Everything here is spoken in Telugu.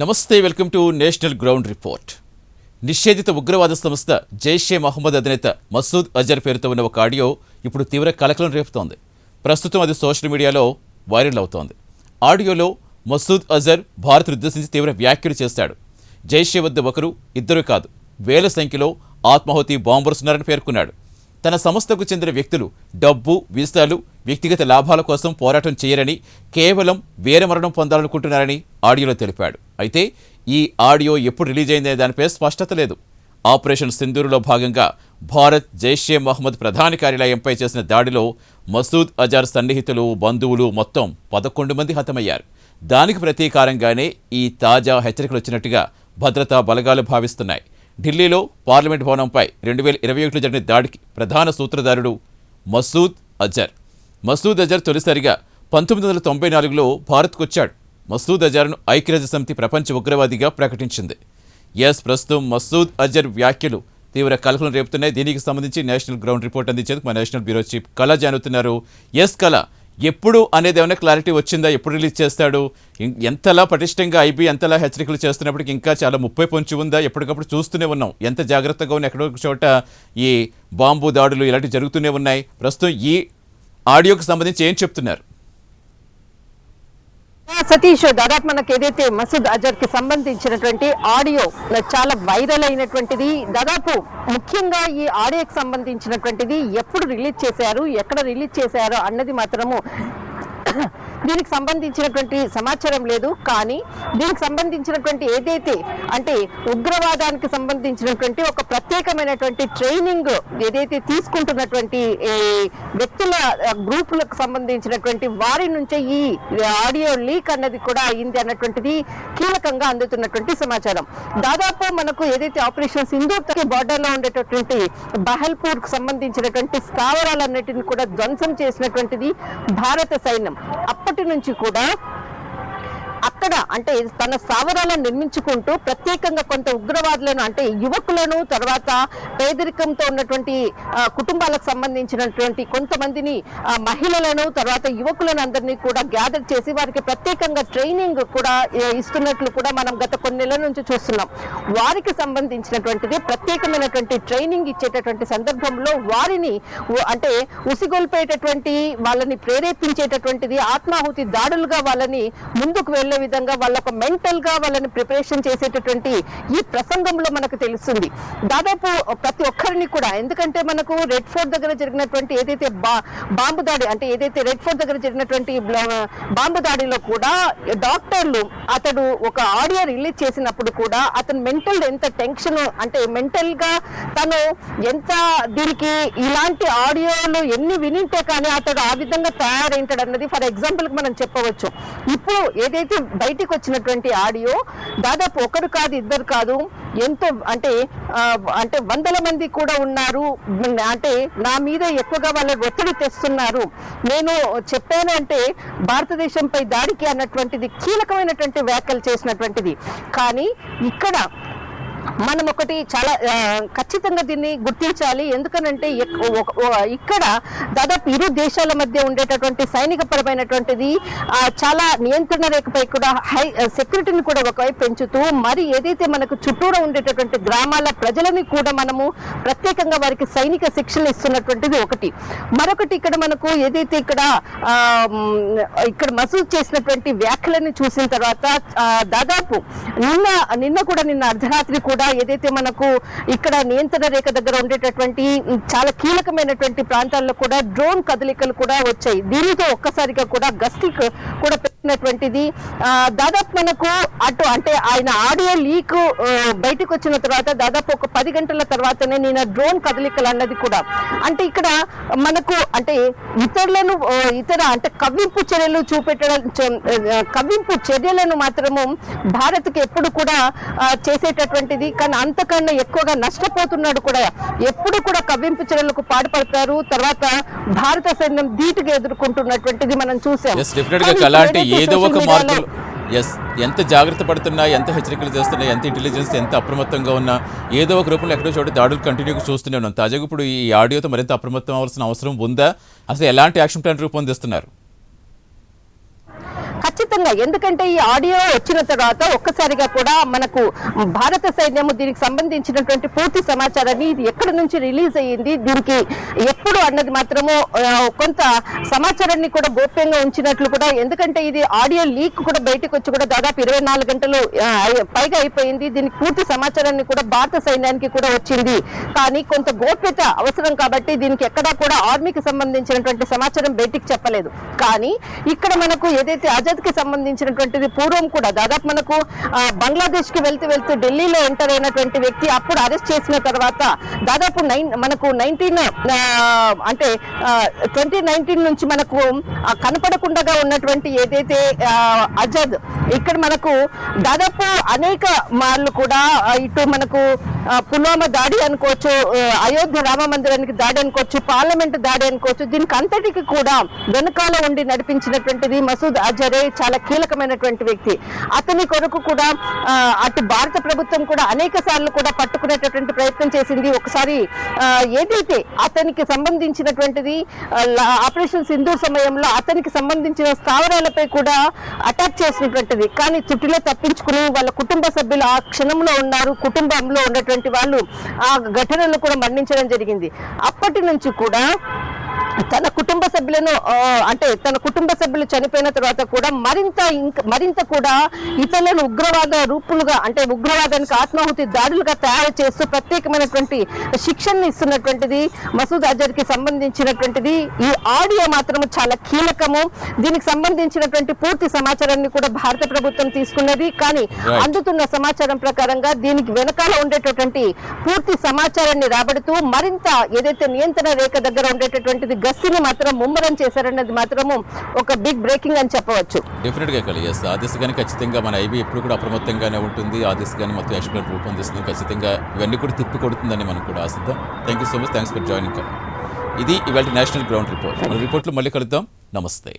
నమస్తే welcome to national ground report. నిషేధిత ఉగ్రవాద సంస్థ జైషే మహమ్మద్ అధినేత మసూద్ అజర్ పేరుతో ఉన్న ఒక ఆడియో ఇప్పుడు తీవ్ర కలకలం రేపుతోంది. ప్రస్తుతం అది సోషల్ మీడియాలో వైరల్ అవుతోంది. ఆడియోలో మసూద్ అజర్ భారత్ ఉద్దేశించి తీవ్ర వ్యాఖ్యలు చేశాడు. జైషే వద్ద ఒకరు ఇద్దరు కాదు వేల సంఖ్యలో ఆత్మాహుతి బాంబర్సున్నారని పేర్కొన్నాడు. తన సంస్థకు చెందిన వ్యక్తులు డబ్బు వీసాలు వ్యక్తిగత లాభాల కోసం పోరాటం చేయరని కేవలం వీరమరణం పొందాలనుకుంటున్నారని ఆడియోలో తెలిపాడు. అయితే ఈ ఆడియో ఎప్పుడు రిలీజ్ అయిందనే దానిపై స్పష్టత లేదు. ఆపరేషన్ సింధూరులో భాగంగా భారత్ జైషే మహమ్మద్ ప్రధాన కార్యాలయంపై చేసిన దాడిలో మసూద్ అజార్ సన్నిహితులు బంధువులు మొత్తం పదకొండు మంది హతమయ్యారు. దానికి ప్రతీకారంగానే ఈ తాజా హెచ్చరికలు వచ్చినట్టుగా భద్రతా బలగాలు భావిస్తున్నాయి. ఢిల్లీలో పార్లమెంట్ భవనంపై రెండు వేల ఇరవై ఒకటిలో జరిగిన దాడికి ప్రధాన సూత్రధారుడు మసూద్ అజర్. మసూద్ అజర్ తొలిసారిగా పంతొమ్మిది వందల తొంభై నాలుగులో భారత్కు వచ్చాడు. మసూద్ అజర్ను ఐక్యరాజ్య సమితి ప్రపంచ ఉగ్రవాదిగా ప్రకటించింది. ఎస్ ప్రస్తుతం మసూద్ అజర్ వ్యాఖ్యలు తీవ్ర కలకలం రేపుతున్నాయి. దీనికి సంబంధించి నేషనల్ గ్రౌండ్ రిపోర్ట్ అందించేందుకు మా నేషనల్ బ్యూరో చీఫ్ కళ జానుతున్నారు. ఎస్ కళ ఎప్పుడు అనేది ఏమైనా క్లారిటీ వచ్చిందా? ఎప్పుడు రిలీజ్ చేస్తాడు? ఎంతలా పటిష్టంగా ఐబీ ఎంతలా హెచ్చరికలు చేస్తున్నప్పటికీ ఇంకా చాలా ముప్పై పొంచి ఉందా? ఎప్పటికప్పుడు చూస్తూనే ఉన్నాం. ఎంత జాగ్రత్తగా ఉన్న ఎక్కడో ఒక చోట ఈ బాంబు దాడులు ఇలాంటివి జరుగుతూనే ఉన్నాయి. ప్రస్తుతం ఈ ఆడియోకి సంబంధించి ఏం చెప్తున్నారు? సతీష్ దాదాపు మనకు ఏదైతే మసూద్ అజర్కి సంబంధించినటువంటి ఆడియో చాలా వైరల్ అయినటువంటిది దాదాపు ముఖ్యంగా ఈ ఆడియోకి సంబంధించినటువంటిది ఎప్పుడు రిలీజ్ చేశారు ఎక్కడ రిలీజ్ చేశారు అన్నది మాత్రము దీనికి సంబంధించినటువంటి సమాచారం లేదు. కానీ దీనికి సంబంధించినటువంటి ఏదైతే అంటే ఉగ్రవాదానికి సంబంధించినటువంటి ఒక ప్రత్యేకమైనటువంటి ట్రైనింగ్ ఏదైతే తీసుకుంటున్నటువంటి వ్యక్తుల గ్రూపులకు సంబంధించినటువంటి వారి నుంచే ఈ ఆడియో లీక్ అన్నది కూడా అయింది అన్నటువంటిది కీలకంగా అందుతున్నటువంటి సమాచారం. దాదాపు మనకు ఏదైతే ఆపరేషన్ సింధూర్ బార్డర్లో ఉండేటటువంటి బహల్పూర్కు సంబంధించినటువంటి స్థావరాలన్నిటిని కూడా ధ్వంసం చేసినటువంటిది భారత సైన్యం. అప్పటి నుంచి కూడా అక్కడ అంటే తన స్థావరాలను నిర్మించుకుంటూ ప్రత్యేకంగా కొంత ఉగ్రవాదులను అంటే యువకులను తర్వాత పేదరికంతో ఉన్నటువంటి కుటుంబాలకు సంబంధించినటువంటి కొంతమందిని మహిళలను తర్వాత యువకులను అందరినీ కూడా గ్యాదర్ చేసి వారికి ప్రత్యేకంగా ట్రైనింగ్ కూడా ఇస్తున్నట్లు కూడా మనం గత కొన్ని నెలల నుంచి చూస్తున్నాం. వారికి సంబంధించినటువంటిది ప్రత్యేకమైనటువంటి ట్రైనింగ్ ఇచ్చేటటువంటి సందర్భంలో వారిని అంటే ఉసిగొల్పేటటువంటి వాళ్ళని ప్రేరేపించేటటువంటిది ఆత్మాహుతి దాడులుగా వాళ్ళని ముందుకు వెళ్ళి వెళ్ళే విధంగా వాళ్ళకు మెంటల్గా వాళ్ళని ప్రిపరేషన్ చేసేటటువంటి ఈ ప్రసంగంలో మనకు తెలుస్తుంది. దాదాపు ప్రతి ఒక్కరిని కూడా ఎందుకంటే మనకు రెడ్ ఫోర్ట్ దగ్గర జరిగినటువంటి ఏదైతే బా- బాంబు దాడి అంటే ఏదైతే రెడ్ ఫోర్ట్ దగ్గర జరిగినటువంటి బాంబు దాడిలో కూడా డాక్టర్లు అతడు ఒక ఆడియో రిలీజ్ చేసినప్పుడు కూడా అతను మెంటల్ ఎంత టెన్షన్ అంటే మెంటల్గా తను ఎంత దీనికి ఇలాంటి ఆడియోలు ఎన్ని వినింటే కానీ అతడు ఆ విధంగా తయారైంటాడు అన్నది ఫర్ ఎగ్జాంపుల్ మనం చెప్పవచ్చు. ఇప్పుడు ఏదైతే బయటికి వచ్చినటువంటి ఆడియో దాదాపు ఒకరు కాదు ఇద్దరు కాదు ఎంతో అంటే అంటే వందల మంది కూడా ఉన్నారు. అంటే నా మీద ఎక్కువగా వాళ్ళ ఒత్తిడి తెస్తున్నారు. నేను చెప్పాను అంటే భారతదేశంపై దాడికి అన్నటువంటిది కీలకమైనటువంటి వ్యాఖ్యలు చేసినటువంటిది. కానీ ఇక్కడ మనం ఒకటి చాలా ఖచ్చితంగా దీన్ని గుర్తించాలి. ఎందుకనంటే ఇక్కడ దాదాపు ఇరు దేశాల మధ్య ఉండేటటువంటి సైనిక పరమైనటువంటిది చాలా నియంత్రణ రేఖపై కూడా హై సెక్యూరిటీని కూడా ఒకవైపు పెంచుతూ మరి ఏదైతే మనకు చుట్టూరా ఉండేటటువంటి గ్రామాల ప్రజలని కూడా మనము ప్రత్యేకంగా వారికి సైనిక శిక్షణ ఇస్తున్నటువంటిది ఒకటి. మరొకటి ఇక్కడ మనకు ఏదైతే ఇక్కడ ఆ, ఇక్కడ మసూద్ చేసినటువంటి వ్యాఖ్యలను చూసిన తర్వాత దాదాపు నిన్న నిన్న కూడా నిన్న అర్ధరాత్రి కూడా ఏదైతే మనకు ఇక్కడ నియంత్రణ రేఖ దగ్గర ఉండేటటువంటి చాలా కీలకమైనటువంటి ప్రాంతాల్లో కూడా డ్రోన్ కదలికలు కూడా వచ్చాయి. దీనితో ఒక్కసారిగా కూడా గస్తీ కూడా పెట్టినటువంటిది. దాదాపు మనకు అటు అంటే ఆయన ఆడియో లీక్ బయటకు వచ్చిన తర్వాత దాదాపు ఒక పది గంటల తర్వాతనే నేను డ్రోన్ కదలికలు అన్నది కూడా. అంటే ఇక్కడ మనకు అంటే ఇతరులను ఇతర అంటే కవ్వింపు చర్యలు చూపెట్టడం కవ్వింపు చర్యలను మాత్రము భారత్కి ఎప్పుడు కూడా చేసేటటువంటిది. కానీ అంతకన్నా ఎక్కువగా నష్టపోతున్నాడు కూడా. ఎప్పుడు కూడా కవ్వింపు చర్యలకు పాటుపడతారు. తర్వాత భారత సైన్యం ధీటుగా ఎదుర్కొంటున్నటువంటిది మనం చూసాం. ఏదైతే ఏదో ఒక మార్పులు. ఎస్ ఎంత జాగ్రత్త పడుతున్నా ఎంత హెచ్చరికలు చేస్తున్నా ఎంత ఇంటెలిజెన్స్ ఎంత అప్రమత్తంగా ఉన్నా ఏదో ఒక రూపంలో ఎక్కడో చోట దాడులు కంటిన్యూగా చూస్తూనే ఉన్నాం. తాజాగా ఇప్పుడు ఈ ఆడియోతో మరింత అప్రమత్తం అవ్వాల్సిన అవసరం ఉందా? అసలు ఎలాంటి యాక్షన్ ప్లాన్ రూపొందిస్తున్నారు? ఖచ్చితంగా. ఎందుకంటే ఈ ఆడియో వచ్చిన తర్వాత ఒక్కసారిగా కూడా మనకు భారత సైన్యము దీనికి సంబంధించినటువంటి పూర్తి సమాచారాన్ని ఇది ఎక్కడి నుంచి రిలీజ్ అయ్యింది దీనికి ఎప్పుడు అన్నది మాత్రము కొంత సమాచారాన్ని కూడా గోప్యంగా ఉంచినట్లు కూడా ఎందుకంటే ఇది ఆడియో లీక్ కూడా బయటకు వచ్చి కూడా దాదాపు ఇరవై నాలుగు గంటలు పైగా అయిపోయింది. దీనికి పూర్తి సమాచారాన్ని కూడా భారత సైన్యానికి కూడా వచ్చింది. కానీ కొంత గోప్యత అవసరం కాబట్టి దీనికి ఎక్కడా కూడా ఆర్మీకి సంబంధించినటువంటి సమాచారం బయటికి చెప్పలేదు. కానీ ఇక్కడ మనకు ఏదైతే ఆజాద్కి సంబంధించినటువంటిది పూర్వం కూడా. దాదాపు మనకు ఆ, బంగ్లాదేశ్కి వెళ్తూ వెళ్తూ ఢిల్లీలో ఎంటర్ అయినటువంటి వ్యక్తి అప్పుడు అరెస్ట్ చేసిన తర్వాత దాదాపు నైన్ మనకు నైన్టీన్ అంటే ట్వంటీ నైన్టీన్ నుంచి మనకు కనపడకుండా ఉన్నటువంటి ఏదైతే ఆ, ఆజాద్ ఇక్కడ మనకు దాదాపు అనేక మార్లు కూడా ఇటు మనకు పుల్వామా దాడి అనుకోవచ్చు అయోధ్య రామ మందిరానికి దాడి అనుకోవచ్చు పార్లమెంట్ దాడి అనుకోవచ్చు దీనికి అంతటికి కూడా వెనకాల ఉండి నడిపించినటువంటిది మసూద్ అజరే చాలా కీలకమైనటువంటి వ్యక్తి. అతని కొరకు కూడా అటు భారత ప్రభుత్వం కూడా అనేక సార్లు కూడా పట్టుకునేటటువంటి ప్రయత్నం చేసింది. ఒకసారి ఏదైతే అతనికి సంబంధించినటువంటిది ఆపరేషన్ సింధూర్ సమయంలో అతనికి సంబంధించిన స్థావరాలపై కూడా అటాక్ చేసినటువంటిది కానీ చుట్టులో తప్పించుకుని వాళ్ళ కుటుంబ సభ్యులు ఆ క్షణంలో ఉన్నారు. కుటుంబంలో ఉన్నటువంటి వాళ్ళు ఆ ఘటనలో కూడా మరణించడం జరిగింది. అప్పటి నుంచి కూడా తన కుటుంబ సభ్యులను అంటే తన కుటుంబ సభ్యులు చనిపోయిన తర్వాత కూడా మరింత ఇంక మరింత కూడా ఇతరులను ఉగ్రవాద రూపులుగా అంటే ఉగ్రవాదానికి ఆత్మాహుతి దాడులుగా తయారు చేస్తూ ప్రత్యేకమైనటువంటి శిక్షణ ఇస్తున్నటువంటిది మసూద్ అజర్కి సంబంధించినటువంటిది. ఈ ఆడియో మాత్రం చాలా కీలకము. దీనికి సంబంధించినటువంటి పూర్తి సమాచారాన్ని కూడా భారత ప్రభుత్వం తీసుకున్నది. కానీ. అందుతున్న సమాచారం ప్రకారంగా దీనికి వెనకాల ఉండేటటువంటి పూర్తి సమాచారాన్ని రాబడుతూ మరింత ఏదైతే నియంత్రణ రేఖ దగ్గర ఉండేటటువంటిది గస్తిని మాత్రం ముమ్మరం చేశారన్నది మాత్రము ఒక బిగ్ బ్రేకింగ్ అని చెప్పవచ్చు. డెఫినెట్గా కలిగేస్తా ఆ దిశగానే ఖచ్చితంగా మన ఐబీ ఎప్పుడు కూడా అప్రమత్తంగానే ఉంటుంది. ఆ దిశగానే మొత్తం ఎక్స్ప్లెయిన్ రూపొందిస్తుంది. ఖచ్చితంగా ఇవన్నీ కూడా తిప్పి కొడుతుందని మనం కూడా ఆశిద్దాం. Thank you so much thanks for joining ఇది ఇవాళ నేషనల్ గ్రౌండ్ రిపోర్ట్ మన రిపోర్ట్లు మళ్ళీ కలుద్దాం. నమస్తే.